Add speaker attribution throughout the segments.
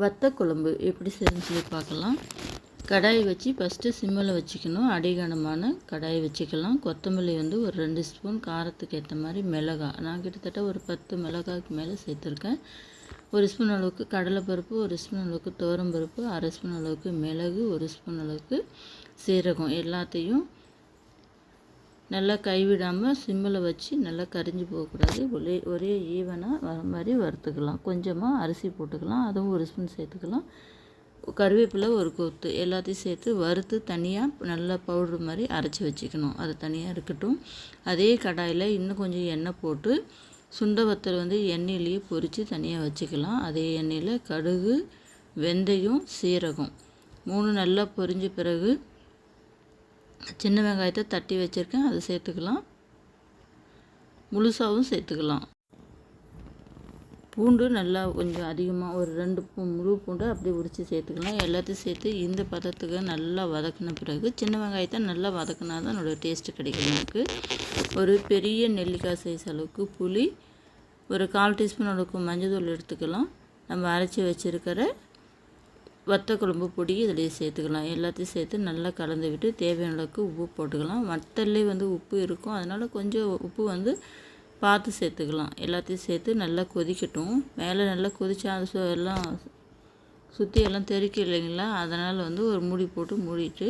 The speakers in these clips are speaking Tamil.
Speaker 1: வத்த குழம்பு எப்படி செஞ்சு பார்க்கலாம். கடாய் வச்சு ஃபஸ்ட்டு சிம்மில் வச்சுக்கணும். அடிகனமான கடாய் வச்சுக்கலாம். கொத்தமல்லி வந்து ஒரு ரெண்டு ஸ்பூன் காரத்துக்கு ஏற்ற மாதிரி மிளகாய். நான் கிட்டத்தட்ட ஒரு பத்து மிளகாய்க்கு மேலே சேர்த்துருக்கேன். ஒரு ஸ்பூன் அளவுக்கு கடலைப்பருப்பு ஒரு ஸ்பூன் அளவுக்கு துவரம்பருப்பு அரை ஸ்பூன் அளவுக்கு மிளகு ஒரு ஸ்பூன் அளவுக்கு சீரகம். எல்லாத்தையும் நல்லா கைவிடாமல் சிம்மில் வச்சு நல்லா கரிஞ்சு போகக்கூடாது. ஒரே ஒரே ஈவனாக வர மாதிரி வறுத்துக்கலாம். கொஞ்சமாக அரிசி போட்டுக்கலாம். அதுவும் ஒரு ஸ்பூன் சேர்த்துக்கலாம். கருவேப்பிலை ஒரு கொத்து. எல்லாத்தையும் சேர்த்து வறுத்து தனியாக நல்லா பவுட்ரு மாதிரி அரைச்சி வச்சுக்கணும். அது தனியாக இருக்கட்டும். அதே கடாயில் இன்னும் கொஞ்சம் எண்ணெய் போட்டு சுண்ட வத்தல் வந்து எண்ணெயிலேயே பொரித்து தனியாக வச்சுக்கலாம். அதே எண்ணெயில் கடுகு வெந்தயம் சீரகம் மூணு நல்லா பொரிஞ்ச பிறகு சின்ன வெங்காயத்தை தட்டி வச்சுருக்கேன். அதை சேர்த்துக்கலாம். முழுசாகவும் சேர்த்துக்கலாம். பூண்டு நல்லா கொஞ்சம் அதிகமாக ஒரு ரெண்டு பூ முழு பூண்டு அப்படியே உரித்து சேர்த்துக்கலாம். எல்லாத்தையும் சேர்த்து இந்த பதத்துக்கு நல்லா வதக்கின பிறகு சின்ன வெங்காயத்தை நல்லா வதக்கினா தான் என்னோடய டேஸ்ட்டு கிடைக்கும் எனக்கு ஒரு பெரிய நெல்லிக்காய் சைஸ் அளவுக்கு புளி ஒரு கால் டீஸ்பூன் அளவுக்கு மஞ்சள் தூள் எடுத்துக்கலாம். நம்ம அரைச்சி வச்சுருக்கிற வத்த குழம்பு பொடி இதில் சேர்த்துக்கலாம். எல்லாத்தையும் சேர்த்து நல்லா கலந்து விட்டு தேவையான அளவுக்கு உப்பு போட்டுக்கலாம். வத்தல்லே வந்து உப்பு இருக்கும். அதனால் கொஞ்சம் உப்பு வந்து பார்த்து சேர்த்துக்கலாம். எல்லாத்தையும் சேர்த்து நல்லா கொதிக்கட்டும். மேலே நல்லா கொதிச்சா அது எல்லாம் சுற்றி எல்லாம் தெறிக்க இல்லைங்களா? அதனால் வந்து ஒரு மூடி போட்டு மூடிட்டு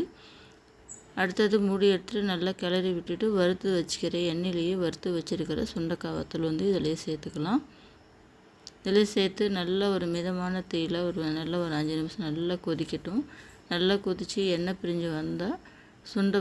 Speaker 1: அடுத்தது மூடி எடுத்துட்டு நல்லா கிளறி விட்டுட்டு வறுத்து வச்சுக்கிற எண்ணெயிலேயே வறுத்து வச்சுருக்கிற சுண்டக்காய் வத்தல் வந்து இதிலேயே சேர்த்துக்கலாம். இதில் சேர்த்து நல்ல ஒரு மிதமான தீயில் ஒரு நல்ல ஒரு அஞ்சு நிமிஷம் நல்லா கொதிக்கட்டும். நல்லா கொதித்து எண்ணெய் பிரிஞ்சு வந்தால் சுண்டை